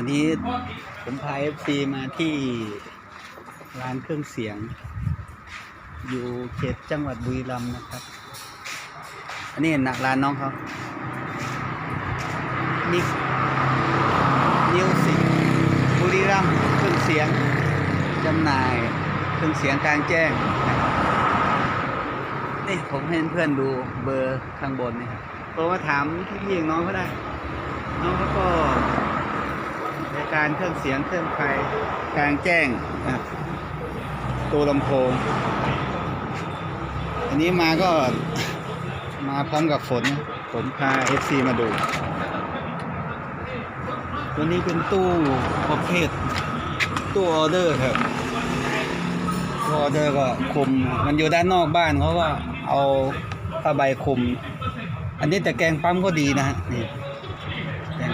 วันนี้ผมพาเอฟซีมาที่ร้านเครื่องเสียง อยู่เขตจังหวัดบุรีรัมย์นะครับ อันนี้นะร้านน้องเขานิกนิวสิกบุรีรัมย์เครื่องเสียงจำหน่ายเครื่องเสียงกลางแจ้งนี่ผมให้เพื่อนดูเบอร์ข้างบนนี่ครับโทรมาถามพี่ๆน้องเขาได้ น้องเขาก็ บริการเครื่องเสียงเครื่องไฟกลางแจ้งตัวลำโพง อันนี้มาก็มาพร้อมกับฝนผมพา FC มาดู ตัวนี้เป็นตู้ประเภทตู้ออเดอร์ครับตู้ออเดอร์ก็คุม มันอยู่ด้านนอกบ้านเขาก็เอาผ้าใบคุม อันนี้แต่แกงปั๊มก็ดีนะฮะนี่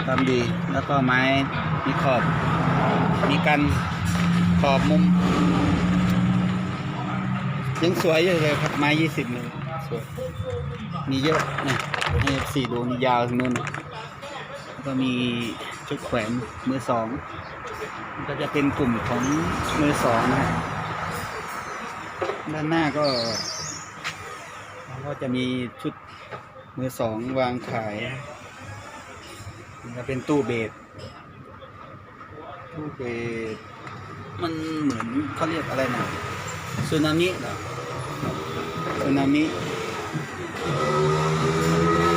แกงปั๊มดี แล้วก็ไม้มีขอบ มีกันขอบมุม ยังสวยอยู่เลยครับไม้ยี่สิบเลยสวย มีเยอะนะให้สี่ดูนี่ยาวถึงนู่นก็มีชุดแขวนมือสองก็จะเป็นกลุ่มของมือสองนะด้านหน้าก็ก็จะมีชุดมือสองวางขาย จะเป็นตู้เบสตู้เบสมันเหมือนเขาเรียกอะไรนะสึนามิเหรอสึนามิ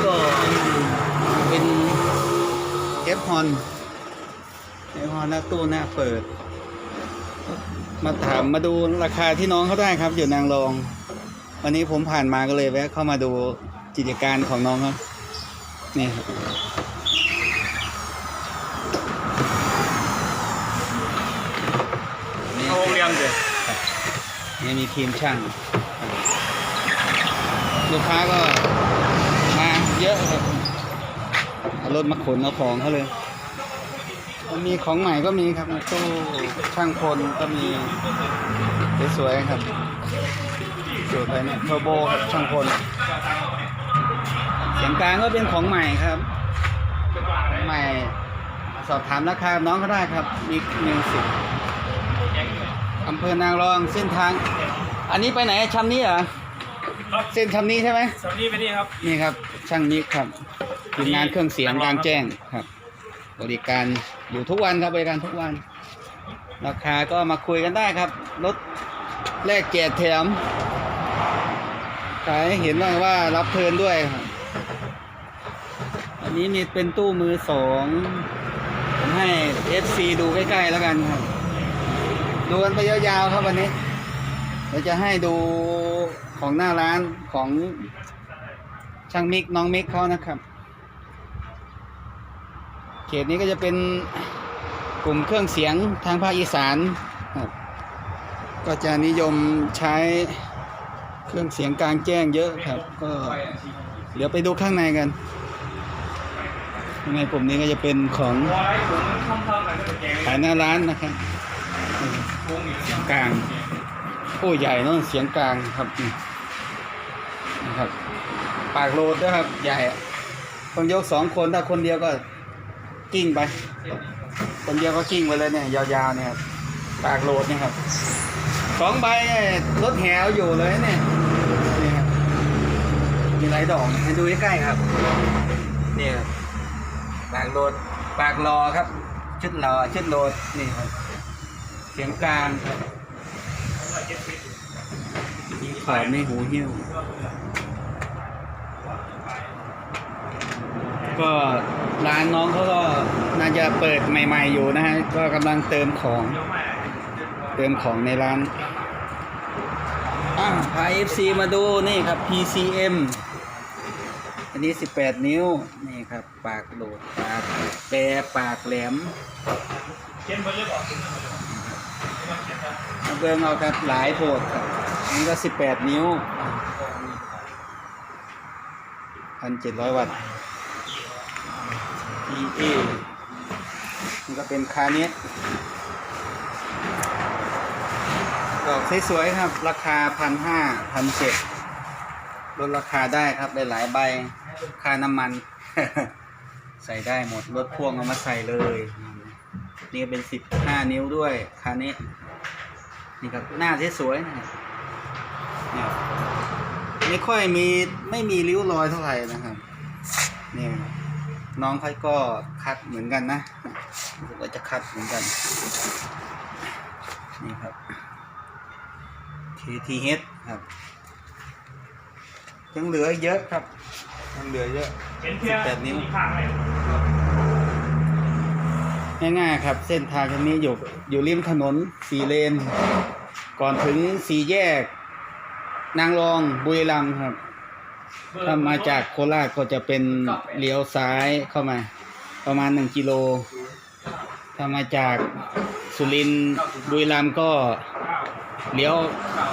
ก็เป็นเอฟฮอนเอฟฮอนหน้าตู้หน้าเปิด มาถามมาดูราคาที่น้องเขาได้ครับ อยู่นางรอง วันนี้ผมผ่านมาก็เลยแวะเข้ามาดูกิจการของน้องครับนี่ครับ นี่โรงเรียนเลยนี่มีทีมช่าง ลูกค้าก็มาเยอะครับเอารถมาขนเอาของเขาเลย มันมีของใหม่ก็มีครับตู้ช่างพลก็มีสวยๆครับสวยไปเนี่ยเทอร์โบครับช่างพลเสียงกลางก็เป็นของใหม่ครับใหม่สอบถามราคาน้องก็ได้ครับมีมิวสิก อำเภอนางรองเส้นทาง อันนี้ไปไหนชำนี้เหรอครับเส้นชำนี้ใช่ไหมสำนีไปนี่ครับ นี่ครับ ช่างนิกครับทีมงานเครื่องเสียงกลางแจ้งครับ บริการอยู่ทุกวันครับบริการทุกวัน ราคาก็มาคุยกันได้ครับรถแลกแจกแถมขายให้เห็นว่าว่ารับเพลินด้วยครับอันนี้มีเป็นตู้มือสองผมให้ FC ดูใกล้ๆแล้วกันครับ ดูกันไปยาวๆครับวันนี้เดี๋ยวจะให้ดูของหน้าร้านของช่างมิกน้องมิกเขานะครับ เขตนี้ก็จะเป็นกลุ่มเครื่องเสียงทางภาคอีสาน ก็จะนิยมใช้เครื่องเสียงกลางแจ้งเยอะครับ ก็เดี๋ยวไปดูข้างในกันข้างในกลุ่มนี้ก็จะเป็นของขายหน้าร้านนะครับ กลาง โอ้ใหญ่เนอะเสียงกลางครับนะครับ ปากโลดด้วยครับ ใหญ่ต้องยกสองคนถ้าคนเดียวก็กิ้งไป คนเดียวก็กิ้งไปเลยเนี่ย ยาวๆเนี่ยปากโหลดเนี่ยครับสองใบรถแหวอยู่เลยเนี่ยนี่ครับมีหลายดอกให้ดูใกล้ๆครับนี่ครับปากโหลดปากรอครับ ชุดรอชุดโหลดนี่ครับ สียงกลางครับมีขอบไม่หูหิ้ว ก็ร้านน้องเขาก็น่าจะเปิดใหม่ ๆอยู่นะฮะ ก็กำลังเติมของ เติมของในร้านอ่าพา FC มาดูนี่ครับ PCM อันนี้ 18 นิ้ว นี่ครับ ปากโหลด ปากแปรปากแหลมเขียนไปเรื่อยบอก เบิ่งเอาครับหลายโพดครับนนี้ก็18นิ้ว1,700วัตต์ EA นี่ก็เป็นคาเน็ตดอกสวยๆครับ ราคาพันห้าพันเจ็ดลดราคาได้ครับหลายๆใบ ค่าน้ำมัน ใส่ได้หมดรถพ่วงเอามาใส่เลย นี่ก็เป็นสิบห้านิ้วด้วยคันนี้นี่ครับหน้าที่สวยนะครับเนี่ยไม่ค่อยมีไม่มีริ้วรอยเท่าไหร่นะครับเนี่ยครับน้องเขาก็คัดเหมือนกันนะรู้สึกว่าจะคัดเหมือนกัน นี่ครับ KTH ครับยังเหลือเยอะครับยังเหลือเยอะเห็นเพีย18นิ้วข้า ง่ายๆครับ เส้นทางตรงนี้อยู่อยู่ริมถนนสี่เลน ก่อนถึงสี่แยก นางรองบุรีรัมย์ครับ ถ้ามาจากโคราชก็จะเป็นเลี้ยวซ้ายเข้ามา ประมาณหนึ่งกิโล ถ้ามาจากสุรินทร์บุรีรัมย์ก็เลี้ยว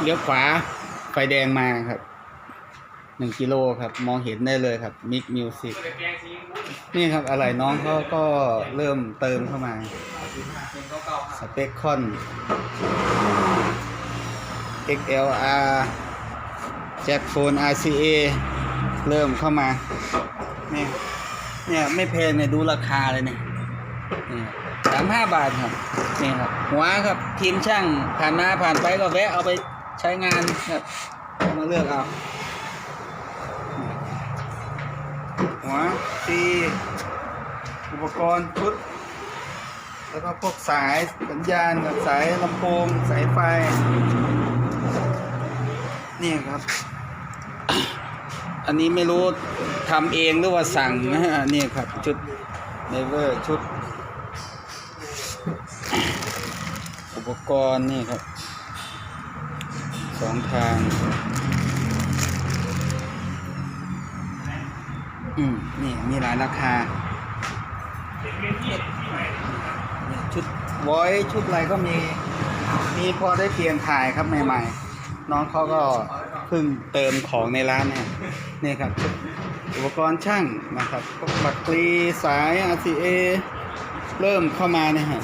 เลี้ยวขวาไฟแดงมาครับ หนึ่งกิโลครับ มองเห็นได้เลยครับมิกมิวสิกนี่ครับอะไรน้องเขาก็เริ่มเติมเข้ามา สเปคคอน XLR แจ็คโฟน RCA เริ่มเข้ามา เนี่ยเนี่ยไม่แพงเนี่ยดูราคาเลยเนี่ยสามห้าบาทครับนี่ครับ หัวครับทีมช่างผ่านมาผ่านไปก็แวะเอาไปใช้งานครับมาเลือกเอา หัวตีอุปกรณ์ชุดแล้วก็พวกสายสัญญาณกับสายลำโพงสายไฟ นี่ครับ อันนี้ไม่รู้ทำเองหรือว่าสั่งนะฮะนี่ครับชุดเนเวอร์ชุด อุปกรณ์นี่ครับสองทาง อืมนี่มีหลายราคาชุดวอยชุดอะไรก็มี มีพอได้เปลี่ยนถ่ายครับใหม่ๆ น้องเขาก็เพิ่งเติมของในร้านเนี่ยนี่ครับ อุปกรณ์ช่างนะครับพวกบัตรกรีสาย RCA เริ่มเข้ามาเนี่ยฮะ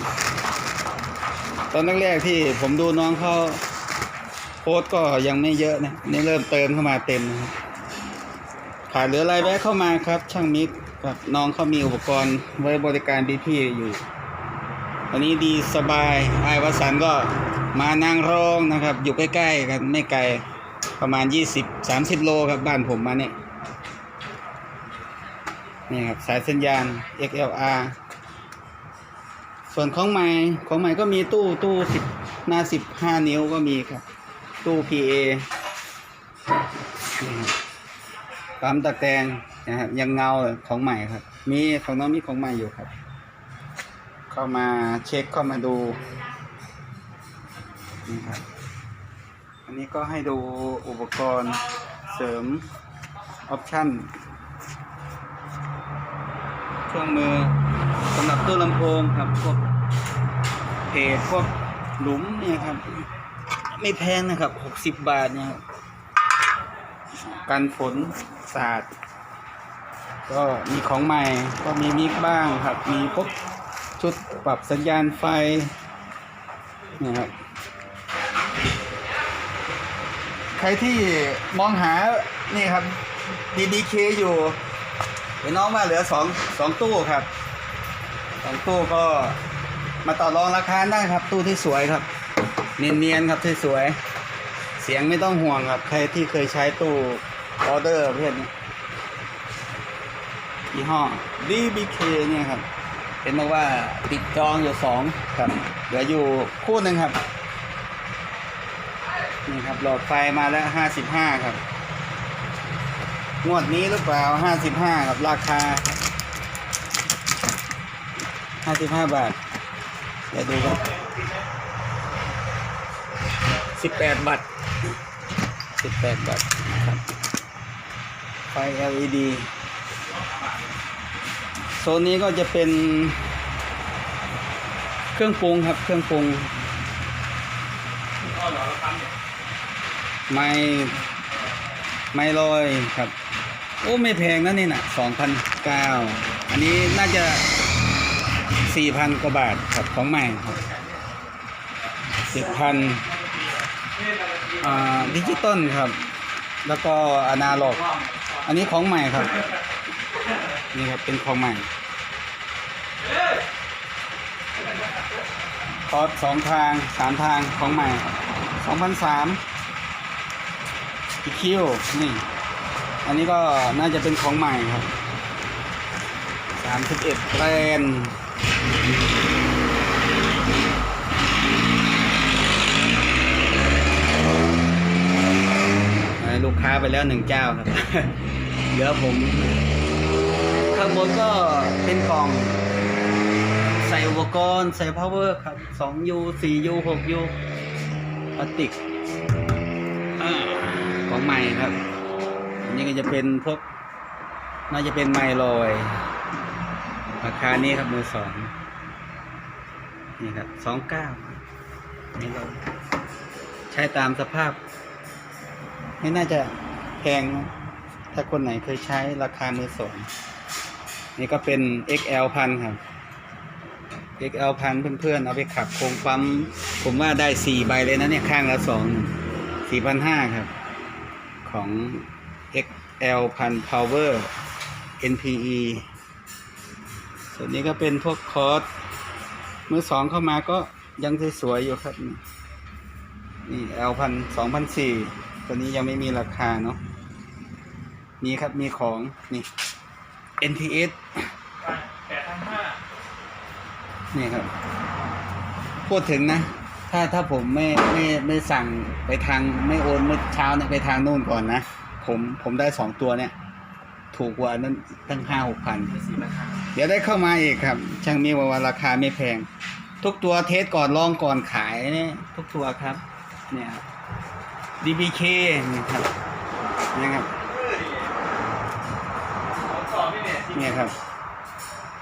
ตอนแรกๆที่ผมดูน้องเขาโพสก็ยังไม่เยอะนะนี่เริ่มเติมเข้ามาเต็มนะครับ ขาดเหลืออะไรแวะเข้ามาครับ ช่างมิกครับน้องเขามีอุปกรณ์ไว้บริการพี่ๆอยู่วันนี้ดีสบายไอ้วสันต์ก็มานางรองนะครับ อยู่ใกล้ๆกันไม่ไกลประมาณ 20-30 โลครับบ้านผมมาเนี่ยนี่ครับสายสัญญาณ XLR ส่วนของใหม่ของใหม่ก็มีตู้ตู้สิบหน้าสิบห้านิ้วก็มีครับ ตู้ PA นี่ครับ ปั๊มตะแกรงนะครับยังเงาของใหม่ครับ มีของน้องมีของใหม่อยู่ครับ เข้ามาเช็คเข้ามาดูนี่ครับอันนี้ก็ให้ดูอุปกรณ์เสริมออปชั่นเครื่องมือสำหรับตู้ลำโพงครับพวกเพจพวกหลุมเนี่ยครับ ไม่แพงนะครับหกสิบบาทเนี่ยครับกันฝน สาดก็มีของใหม่ก็มีมิกบ้างครับ มีพวกชุดปรับสัญญาณไฟนะครับใครที่มองหานี่ครับ DDK อยู่เห็นน้องว่าเหลือสองสองตู้ครับสองตู้ก็มาต่อรองราคาได้ครับ ตู้ที่สวยครับ เนียนๆครับที่สวย เสียงไม่ต้องห่วงครับ ใครที่เคยใช้ตู้ ออเดอร์ประเภทนี้ยี่ห้อ DBK เนี่ยครับ เห็นบอกว่าติดจองอยู่สองครับ เหลืออยู่คู่หนึ่งครับ นี่ครับหลอดไฟมาแล้วห้าสิบห้าครับ งวดนี้หรือเปล่าห้าสิบห้าครับราคาห้าสิบห้าบาท เดี๋ยวดูครับสิบแปดบาทสิบแปดบาทครับ ไฟ LED โซนนี้ก็จะเป็นเครื่องปรุงครับเครื่องปรุงไม่ไม่ลอยครับ โอ้ไม่แพงนะนี่นะสองพันเก้าอันนี้น่าจะสี่พันกว่าบาทครับของใหม่ครับเจ็ดพันอ่าดิจิตอลครับ แล้วก็อนาล็อก อันนี้ของใหม่ครับ นี่ครับเป็นของใหม่คอร์สสองทางสามทางของใหม่สองพันสามอีคิวนี่ อันนี้ก็น่าจะเป็นของใหม่ครับสามสิบเอ็ดแบรนด์ ลูกค้าไปแล้วหนึ่งเจ้าครับเดี๋ยวผม ข้างบนก็เป็นกล่อง ใส่อุปกรณ์ใส่ power ครับ 2U 4U 6U พลาสติกอของใหม่ครับอันนี้ก็จะเป็นพวกน่าจะเป็นไมลอยราคานี้ครับมือสองนี่ครับสองเก้านี่เราใช้ตามสภาพ ไม่น่าจะแพงนะถ้าคนไหนเคยใช้ราคามือสองนี่ก็เป็น XL พันครับ XL พันเพื่อนๆ เอาไปขับโครงปั๊ม ผมว่าได้สี่ใบเลยนะเนี่ยข้างละสองสี่พันห้าครับ ของ XL พัน Power NPE ส่วนนี้ก็เป็นพวกคอร์สมือสองเข้ามาก็ยังสวยๆอยู่ครับ นี่ L พันสองพันสี่ ตัวนี้ยังไม่มีราคาเนาะมีครับมีของนี่ NTS แปดพันห้านี่ครับ พูดถึงนะ ถ้าถ้าผมไม่ไม่ไม่สั่งไปทางไม่โอนเมื่อเช้าเนี่ยไปทางนู่นก่อนนะ ผมผมได้สองตัวเนี่ย ถูกกว่านั้นตั้งห้าหกพันสี่พันห้าเดี๋ยวได้เข้ามาอีกครับ ช่างมีว่าวาราคาไม่แพง ทุกตัวเทสก่อนลองก่อนขายเนี่ยทุกตัวครับ เนี่ยครับ DBK นี่ครับนี่ครับเนี่ยเนี่ครับ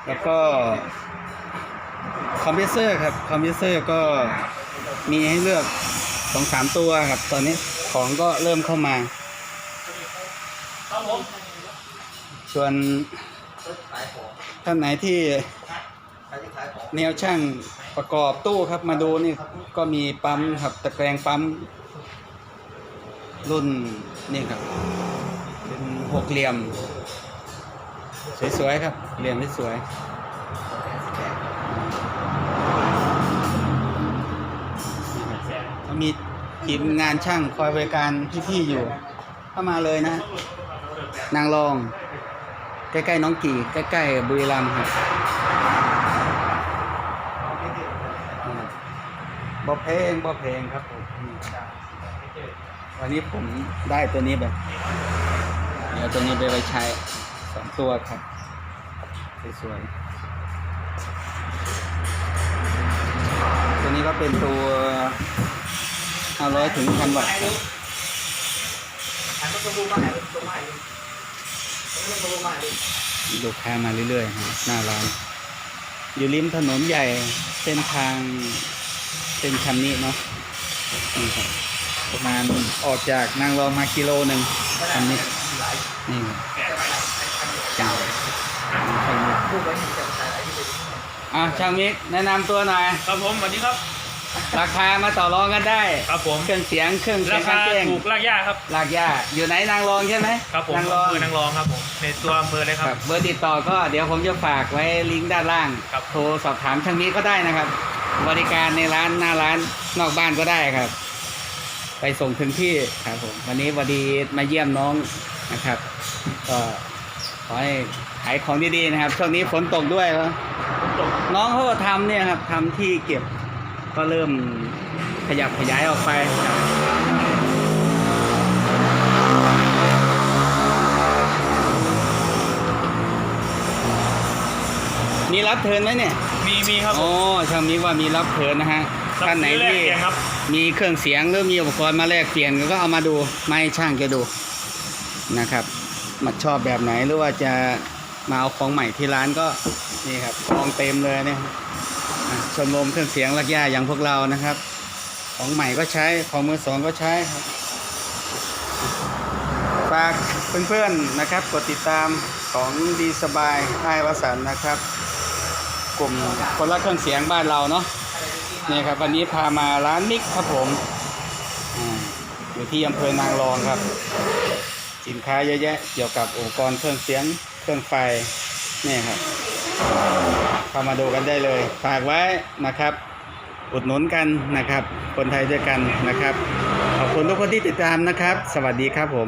แล้วก็คอมเพรสเซอร์ครับ คอมเพรสเซอร์ก็มีให้เลือกสองสามตัวครับ ตอนนี้ของก็เริ่มเข้ามา ส่วนท่านไหนที่แนวช่างประกอบตู้ครับมาดูนี่ก็มีปั๊มครับตะแกรงปั๊ม รุ่นนี่ครับ เป็นหกเหลี่ยม สวยๆครับ เหลี่ยมที่สวยถ้ามีทีมงานช่างคอยบริการพี่ๆอยู่ เข้ามาเลยนะ นางรอง ใกล้ๆน้องกี่ ใกล้ๆบุรีรัมย์ครับบ่เพลงบ่เพลงครับผม วันนี้ผมได้ตัวนี้แบบเดี๋ยวตัวนี้ไปไว้ใช้สองตัวครับสวยๆตัวนี้ก็เป็นตัว 500 ถึง1,000วัตต์ครับาตรงมาหันตรงมาหันตรงมาหันลูกค้ามาเรื่อยๆครับหน้าร้านอยู่ริมถนนใหญ่เส้นทางเส้นชันนี้เนาะนี่ครับ ประมาณออกจากนางรองมากิโลหนึ่งชันนี้นี่ครับจ้าช่างมิกผู้บริหารจะใช้อะไรที่เป็นอะช่างมิกแนะนำตัวหน่อยครับผมสวัสดีครับ ราคามาต่อรองกันได้ครับผมเครื่องเสียงเครื่องเสียรางกาคารแจ้งถูกลากย่าครับหลากย่าอยู่ไหนนางรองใช่ไหมครับผมนางรองอำเภอนางรองครับผมในตัวอำเภอเลยคครัรับบเบอร์ติดต่อก็เดี๋ยวผมจะฝากไว้ลิงก์ด้านล่างครับโทรสอบถามช่างนี้ก็ได้นะครับ บริการในร้านหน้าร้านนอกบ้านก็ได้ครับ ไปส่งถึงที่ครับผมวันนี้วันดีมาเยี่ยมน้องนะครับ ก็ขอให้ขายของดีๆนะครับ ช่วงนี้ฝนตกด้วยครับน้องเขาก็ทำเนี่ยครับทำที่เก็บก็เริ่มขยับขยายออกไปครับมีรับเทิร์นไหมเนี่ย มีมีครับโอ้ช่างนี้ว่ามีรับเทิร์นนะฮะรับท่านไหนซื้อแลกที่เปลี่ยนครับ มีเครื่องเสียงหรือมีอุปกรณ์มาแลกเปลี่ยนก็เอามาดูไมาให้ช่างแกดูนะครับมาชอบแบบไหนหรือว่าจะมาเอาของใหม่ที่ร้านก็นี่ครับกองเต็มเลยเนี่ยชมรมเครื่องเสียงลักย่าอย่างพวกเรานะครับ ของใหม่ก็ใช้ของมือสองก็ใช้ครับฝากเพื่อนๆนะครับกดติดตามของดีสบายไอ้วสันนะครับ กลุ่มคนรักเครื่องเสียงบ้านเราเนาะ นี่ครับวันนี้พามาร้านมิกครับผมอยู่ที่อำเภอนางรองครับ สินค้าเยอะแยะเกี่ยวกับอุปกรณ์เครื่องเสียงเครื่องไฟนี่ครับเข้ามาดูกันได้เลย ฝากไว้นะครับ อุดหนุนกันนะครับ คนไทยด้วยกันนะครับ ขอบคุณทุกคนที่ติดตามนะครับ สวัสดีครับผม